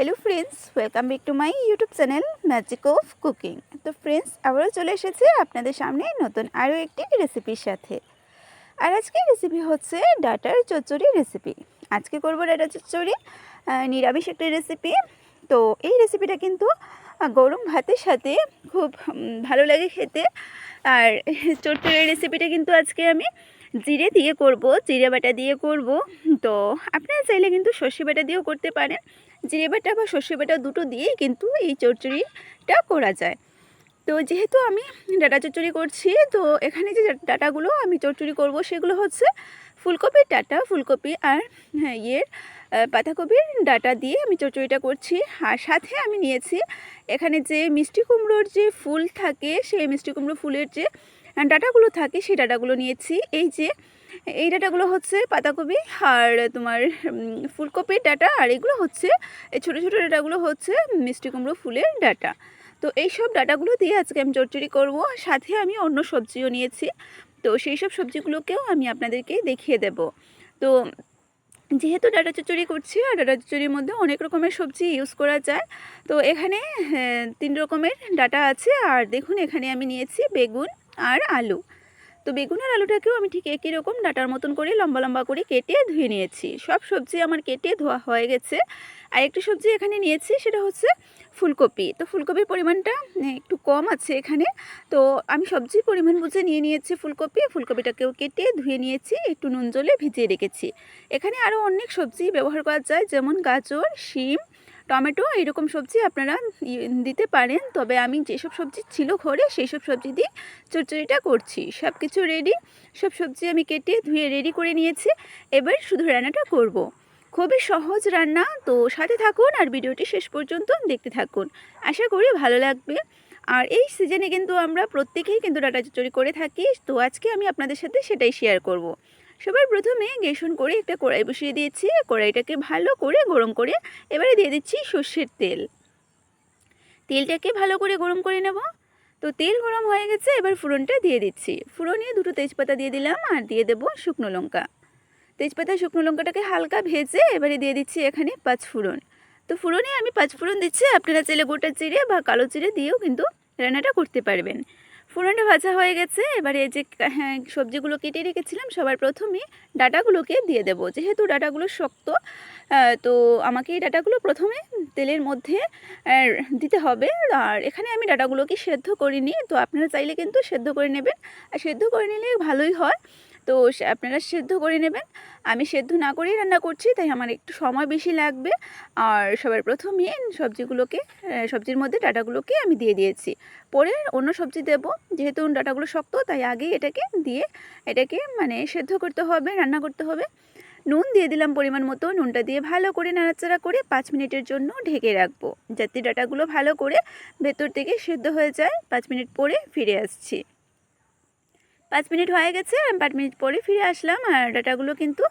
Hello friends welcome back to my YouTube channel magic of cooking তো friends আবারও চলে এসেছি আপনাদের সামনে নতুন আরও একটি রেসিপির সাথে। আর আজকে রেসিপি হচ্ছে ডাটার চচ্চড়ি রেসিপি আজকে করব ডাটা চচ্চড়ি নিরামিষ একটা রেসিপি তো এই রেসিপিটা কিন্তু গরম ভাতের সাথে খুব ভালো লাগে খেতে। আর চচ্চড়ির রেসিপিটা কিন্তু আজকে আমি জিরে দিয়ে করব, জিরে বাটা দিয়ে করব। তো আপনারা চাইলে কিন্তু সর্ষে বাটা দিয়েও করতে পারেন। জিরে বাটা বা সর্ষে বাটা দুটো দিয়েই কিন্তু এই চচ্চড়িটা করা যায়। তো যেহেতু আমি ডাটা চচ্চড়ি করছি তো এখানে যে ডাটাগুলো আমি চচ্চড়ি করব সেগুলো হচ্ছে ফুলকপির ডাটা ফুলকপি আর হ্যাঁ, ইয়ের পাতাকপির ডাটা দিয়ে আমি চচ্চড়িটা করছি। আর সাথে আমি নিয়েছি এখানে যে মিষ্টি কুমড়োর যে ফুল থাকে সেই মিষ্টি কুমড়ো ফুলের যে ডাটাগুলো থাকে সেই ডাটাগুলো নিয়েছি। এই যে এই ডাটাগুলো হচ্ছে পাতাকপি আর তোমার ফুলকপির ডাটা আর এগুলো হচ্ছে এই ছোটো ছোটো ডাটাগুলো হচ্ছে মিষ্টি কুমড়ো ফুলের ডাটা। তো এই সব ডাটাগুলো দিয়ে আজকে আমি চচ্চড়ি করব। সাথে আমি অন্য সবজিও নিয়েছি। তো সেই সব সবজিগুলোকেও আমি আপনাদেরকে দেখিয়ে দেব। তো যেহেতু ডাটা চচ্চড়ি করছি আর ডাটা চচ্চড়ির মধ্যে অনেক রকমের সবজি ইউজ করা যায় তো এখানে হ্যাঁ, তিন রকমের ডাটা আছে। আর দেখুন এখানে আমি নিয়েছি বেগুন আর আলু। তো বেগুন আর আলুটাকেও আমি ঠিক একই রকম ডাটার মতন করে লম্বা লম্বা করে কেটে ধুয়ে নিয়েছি। সব সবজি আমার কেটে ধোয়া হয়ে গেছে। আর একটি সবজি এখানে নিয়েছি, সেটা হচ্ছে ফুলকপি। তো ফুলকপির পরিমাণটা একটু কম আছে এখানে। তো আমি সবজির পরিমাণ বুঝে নিয়ে নিয়েছি ফুলকপি। ফুলকপিটাকেও কেটে ধুয়ে নিয়েছি, একটু নুন জলে ভিজিয়ে রেখেছি। এখানে আরও অনেক সবজি ব্যবহার করা যায়, যেমন গাজর, শিম টমেটো এরকম সবজি আপনারা দিতে পারেন। তবে আমি যেসব সবজি ছিল ঘরে সেই সব সবজি দিয়ে চচ্চড়িটা করছি। সব কিছু রেডি সব সবজি আমি কেটে ধুয়ে রেডি করে নিয়েছি। এবার শুধু রান্নাটা করব। খুবই সহজ রান্না, তো সাথে থাকুন আর ভিডিওটি শেষ পর্যন্ত দেখতে থাকুন। আশা করি ভালো লাগবে। আর এই সিজনে কিন্তু আমরা প্রত্যেকেই কিন্তু ডাটা চচ্চড়ি করে থাকি, তো আজকে আমি আপনাদের সাথে সেটাই শেয়ার করব। সবার প্রথমে গেসন করে একটা কড়াই বসিয়ে দিয়েছি। কড়াইটাকে ভালো করে গরম করে এবারে দিয়ে দিচ্ছি সর্ষের তেল। তেলটাকে ভালো করে গরম করে নেব। তো তেল গরম হয়ে গেছে, এবার ফোড়নটা দিয়ে দিচ্ছি। ফোড়নে দুটো তেজপাতা দিয়ে দিলাম আর দিয়ে দেবো শুকনো লঙ্কা। তেজপাতা, শুকনো লঙ্কাটাকে হালকা ভেজে এবারে দিয়ে দিচ্ছি এখানে পাঁচ ফোড়ন। তো ফোড়নে আমি পাঁচ ফোড়ন দিচ্ছি, আপনারা চাইলে গোটা চিড়ে বা কালো জিরে দিয়েও কিন্তু রান্নাটা করতে পারবেন। ফোড়নটা ভাজা হয়ে গেছে। এবার এই যে হ্যাঁ সবজিগুলো কেটে রেখেছিলাম, সবার প্রথমে ডাটাগুলোকে দিয়ে দেবো। যেহেতু ডাটাগুলো শক্ত তো আমাকে এই ডাটাগুলো প্রথমে তেলের মধ্যে দিতে হবে। আর এখানে আমি ডাটাগুলোকে সেদ্ধ করিনি তো আপনারা চাইলে কিন্তু সেদ্ধ করে নেবেন। আর সেদ্ধ করে নিলে ভালোই হয়। তো আপনারা সেদ্ধ করে নেবেন। আমি সেদ্ধ না করেই রান্না করছি, তাই আমার একটু সময় বেশি লাগবে। আর সবার প্রথমে সবজিগুলোকে সবজির মধ্যে ডাটাগুলোকে আমি দিয়ে দিয়েছি। পরে অন্য সবজি দেব, যেহেতু ডাটাগুলো শক্ত, তাই আগেই এটাকে দিয়ে এটাকে মানে সেদ্ধ করতে হবে, রান্না করতে হবে। নুন দিয়ে দিলাম পরিমাণ মতো, নুনটা দিয়ে ভালো করে নাড়াচাড়া করে পাঁচ মিনিটের জন্য ঢেকে রাখব, যাতে ডাটাগুলো ভালো করে ভেতর থেকে সেদ্ধ হয়ে যায়। পাঁচ মিনিট পরে ফিরে আসছি। পাঁচ মিনিট হয়ে গেছে, আমি পাঁচ মিনিট পরে ফিরে আসলাম আর ডাটাগুলো কিন্তু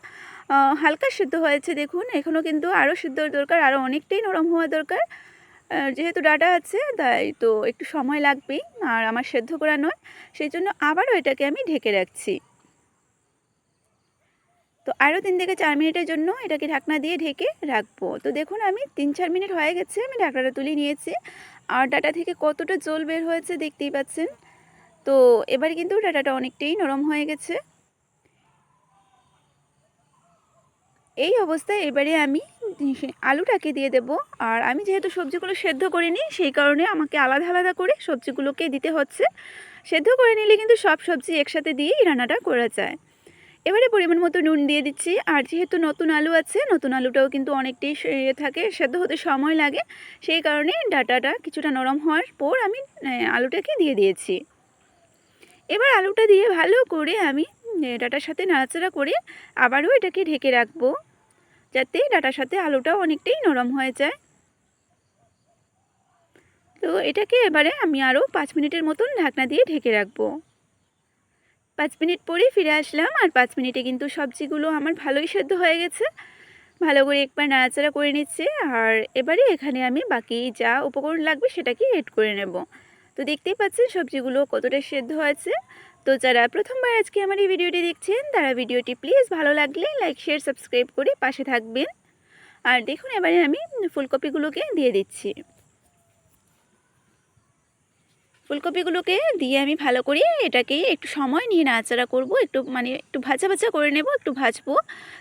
হালকা সিদ্ধ হয়েছে দেখুন। এখনও কিন্তু আরও সিদ্ধ দরকার আরও অনেকটাই নরম হওয়া দরকার। যেহেতু ডাটা আছে, তাই তো একটু সময় লাগবেই, আর আমার সেদ্ধ করা নয় সেই জন্য আবারও এটাকে আমি ঢেকে রাখছি। তো আরও তিন থেকে চার মিনিটের জন্য এটাকে ঢাকনা দিয়ে ঢেকে রাখব। তো দেখুন আমি তিন চার মিনিট হয়ে গেছে, আমি ঢাকনাটা তুলে নিয়েছি। আর ডাটা থেকে কতটা জল বের হয়েছে দেখতেই পাচ্ছেন। তো এবার কিন্তু ডাটাটা অনেকটাই নরম হয়ে গেছে। এই অবস্থায় এবারে আমি আলুটাকে দিয়ে দেব। আর আমি যেহেতু সবজিগুলো সেদ্ধ করিনি, সেই কারণে আমাকে আলাদা আলাদা করে সবজিগুলোকে দিতে হচ্ছে। সেদ্ধ করে নিলে কিন্তু সব সবজি একসাথে দিয়েই রান্নাটা করা যায়। এবারে পরিমাণ মতো নুন দিয়ে দিচ্ছি। আর যেহেতু নতুন আলু আছে, নতুন আলুটাও কিন্তু অনেকটাই ইয়ে থাকে, সেদ্ধ হতে সময় লাগে। সেই কারণে ডাটাটা কিছুটা নরম হওয়ার পর আমি আলুটাকে দিয়ে দিয়েছি। এবার আলুটা দিয়ে ভালো করে আমি ডাটার সাথে নাড়াচাড়া করে আবারও এটাকে ঢেকে রাখব, যাতে ডাটার সাথে আলুটাও অনেকটাই নরম হয়ে যায়। তো এটাকে এবারে আমি আরও পাঁচ মিনিটের মতন ঢাকনা দিয়ে ঢেকে রাখব। পাঁচ মিনিট পরে ফিরে আসলাম, আর পাঁচ মিনিটে কিন্তু সবজিগুলো আমার ভালোই সেদ্ধ হয়ে গেছে। ভালো করে একবার নাড়াচাড়া করে নিচ্ছে, আর এবারে এখানে আমি বাকি যা উপকরণ লাগবে সেটাকে এড করে নেব। তো দেখতেই পাচ্ছেন সবজিগুলো কতটা সেদ্ধ আছে। তো যারা প্রথমবার আজকে আমার এই ভিডিওটি দেখছেন, তারা ভিডিওটি প্লিজ ভালো লাগলে লাইক, শেয়ার, সাবস্ক্রাইব করে পাশে থাকবেন। আর দেখুন, এবারে আমি ফুলকপিগুলোকে দিয়ে দিচ্ছি। ফুলকপিগুলোকে দিয়ে আমি ভালো করে এটাকে একটু সময় নিয়ে নাড়াচাড়া করব, একটু মানে একটু ভাজা ভাজা করে নেব, একটু ভাজবো।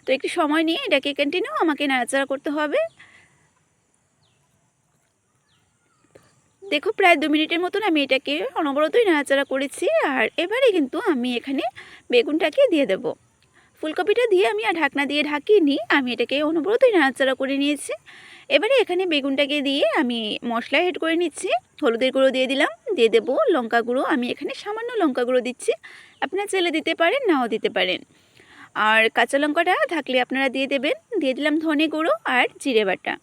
তো একটু সময় নিয়ে এটাকে কন্টিনিউ আমাকে নাড়াচাড়া করতে হবে। দেখো প্রায় দু মিনিটের মতন আমি এটাকে অনবরতই নাড়াচাড়া করেছি আর এবারে কিন্তু আমি এখানে বেগুনটাকে দিয়ে দেব। ফুলকপিটা দিয়ে আমি আর ঢাকনা দিয়ে ঢাকিয়ে নিই আমি এটাকে অনবরতই নাড়াচাড়া করে নিয়েছি। এবারে এখানে বেগুনটাকে দিয়ে আমি মশলা হেড করে নিচ্ছি, হলুদের গুঁড়ো দিয়ে দিলাম, দিয়ে দেবো লঙ্কা গুঁড়ো, আমি এখানে সামান্য লঙ্কা গুঁড়ো দিচ্ছি, আপনারা চেলে দিতে পারেন, নাও দিতে পারেন। আর কাঁচা লঙ্কাটা থাকলে আপনারা দিয়ে দেবেন, দিয়ে দিলাম ধনে গুঁড়ো আর জিরে বাটা।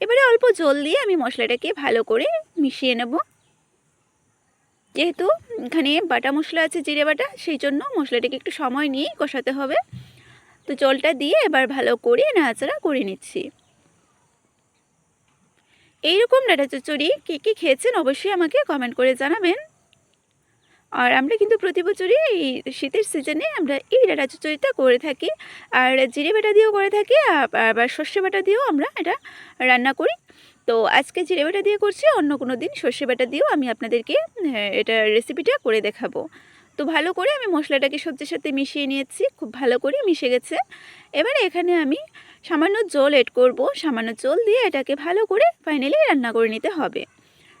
এবারে অল্প জল দিয়ে আমি মশলাটাকে ভালো করে মিশিয়ে নেব। যেহেতু এখানে বাটা মশলা আছে জিরে বাটা, সেই জন্য মশলাটাকে একটু সময় নিয়েই কষাতে হবে। তো জলটা দিয়ে এবার ভালো করে নাড়াচাড়া করে নিচ্ছি। এইরকম ডাটা চচ্চড়ি কী কী খেয়েছেন অবশ্যই আমাকে কমেন্ট করে জানাবেন। আর আমরা কিন্তু প্রতি বছরই এই শীতের সিজনে আমরা এই চচ্চড়িটা করে থাকি। আর জিরে বাটা দিয়েও করে থাকি আবার সর্ষে বাটা দিয়েও আমরা এটা রান্না করি। তো আজকে জিরে বাটা দিয়ে করছি, অন্য কোনো দিন সর্ষে বাটা দিয়েও আমি আপনাদেরকে এটা রেসিপিটা করে দেখাবো। তো ভালো করে আমি মশলাটাকে সবজির সাথে মিশিয়ে নিয়েছি, খুব ভালো করে মিশে গেছে। এবারে এখানে আমি সামান্য জল এড করব। সামান্য জল দিয়ে এটাকে ভালো করে ফাইনালি রান্না করে নিতে হবে।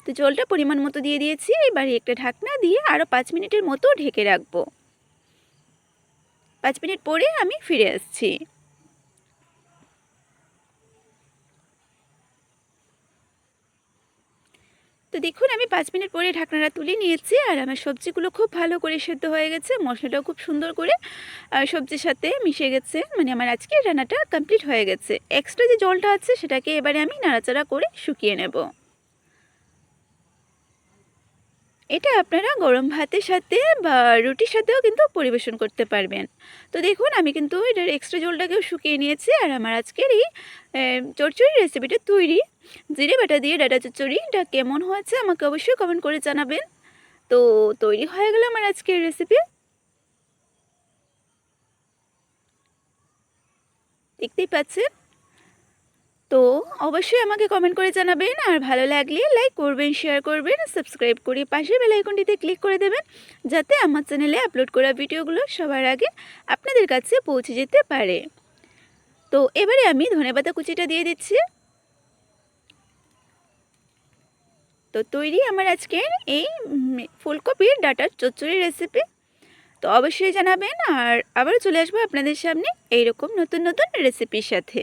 তো জলটা পরিমাণ মতো দিয়ে দিয়েছি। এবারে একটা ঢাকনা দিয়ে আরও পাঁচ মিনিটের মতো ঢেকে রাখব। পাঁচ মিনিট পরে আমি ফিরে আসছি। তো দেখুন, আমি পাঁচ মিনিট পরে ঢাকনাটা তুলে নিয়েছি আর আমার সবজিগুলো খুব ভালো করে সেদ্ধ হয়ে গেছে। মশলাটাও খুব সুন্দর করে সবজির সাথে মিশে গেছে। মানে আমার আজকে রান্নাটা কমপ্লিট হয়ে গেছে। এক্সট্রা যে জলটা আছে, সেটাকে এবারে আমি নাড়াচাড়া করে শুকিয়ে নেব। এটা আপনারা গরম ভাতের সাথে বা রুটির সাথেও কিন্তু পরিবেশন করতে পারবেন। তো দেখুন, আমি কিন্তু এটার এক্সট্রা জলটাকেও শুকিয়ে নিয়েছি আর আমার আজকের এই চচ্চড়ি রেসিপিটা তৈরি। জিরে বাটা দিয়ে ডাটা চচ্চড়িটা কেমন হয়েছে আমাকে অবশ্যই কমেন্ট করে জানাবেন। তো তৈরি হয়ে গেল আমার আজকের রেসিপি দেখতেই পাচ্ছেন? তো অবশ্যই আমাকে কমেন্ট করে জানাবেন আর ভালো লাগলে লাইক করবেন শেয়ার করবেন সাবস্ক্রাইব করে পাশে বেলাইকনটিতে ক্লিক করে দেবেন যাতে আমার চ্যানেলে আপলোড করা ভিডিওগুলো সবার আগে আপনাদের কাছে পৌঁছে যেতে পারে। তো এবারে আমি ধনেপাতা কুচিটা দিয়ে দিচ্ছি। তো তৈরি আমার আজকের এই ফুলকপির ডাটার চচ্চড়ি রেসিপি তো অবশ্যই জানাবেন আর আবারও চলে আসব আপনাদের সামনে এইরকম নতুন নতুন রেসিপির সাথে।